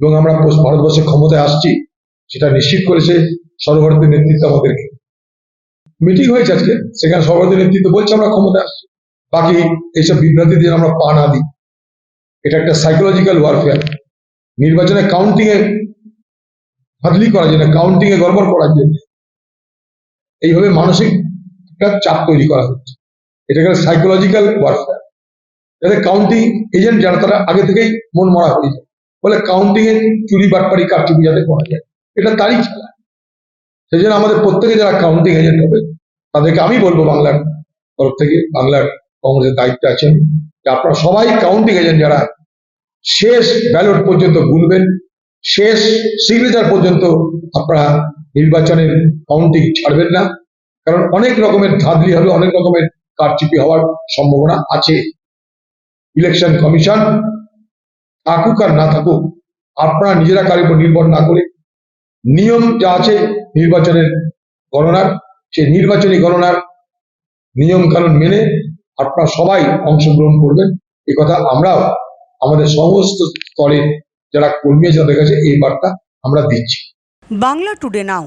এবং আমরা ভারতবর্ষে ক্ষমতায় আসছি, সেটা নিশ্চিত করেছে সর্বভারতীয় নেতৃত্ব আমাদেরকে। মিটিং হয়েছে আজকে, সেখানে সর্বভারতীয় নেতৃত্ব বলছে আমরা ক্ষমতায় আসছি। বাকি এইসব বিভ্রান্তি দিয়ে আমরা পা না দিই। এটা একটা সাইকোলজিক্যাল ওয়ারফেয়ার নির্বাচনে কাউন্টিং এ হাতলি করার জন্য কাউন্টিং এ গড়বড় করার জন্য। এইভাবে মানসিক একটা চাপ তৈরি করা হচ্ছে। এটা গেল সাইকোলজিক্যাল ওয়ারফেয়ার যাতে কাউন্টিং এজেন্ট যারা, তারা আগে থেকেই মন মরা হয়ে যায়। বলে কাউন্টিং এ চুরি, বাটপারি, কারচুপি যাতে করা যায়। এটা তারই খেলা। সেই জন্য আমাদের প্রত্যেকে যারা কাউন্টিং এজেন্ট হবে, তাদেরকে আমি বলব বাংলার তরফ থেকে, বাংলার কংগ্রেসের দায়িত্বে আছেন, যে আপনারা সবাই কাউন্টিং এজেন্ট যারা, শেষ ব্যালট পর্যন্ত গুনবেন, শেষ সিগনেচার পর্যন্ত আপনারা নির্বাচনের কাউন্টিং ছাড়বেন না। কারণ অনেক রকমের ধাঁধলি হবে, অনেক রকমের কারচুপি হওয়ার সম্ভাবনা আছে। ইলেকশন কমিশন থাকুক আর না থাকুক, আপনারা নিজেরা কারোর উপর নির্ভর না করে নিয়ম যা আছে নির্বাচনের গণনার, সেই নির্বাচনী গণনার নিয়ম কানুন মেনে আপনারা সবাই অংশগ্রহণ করবেন। এ কথা আমরাও আমাদের সমস্ত স্তরে যারা কর্মী তাদের কাছে এই বার্তা আমরা দিচ্ছি। Bangla today now.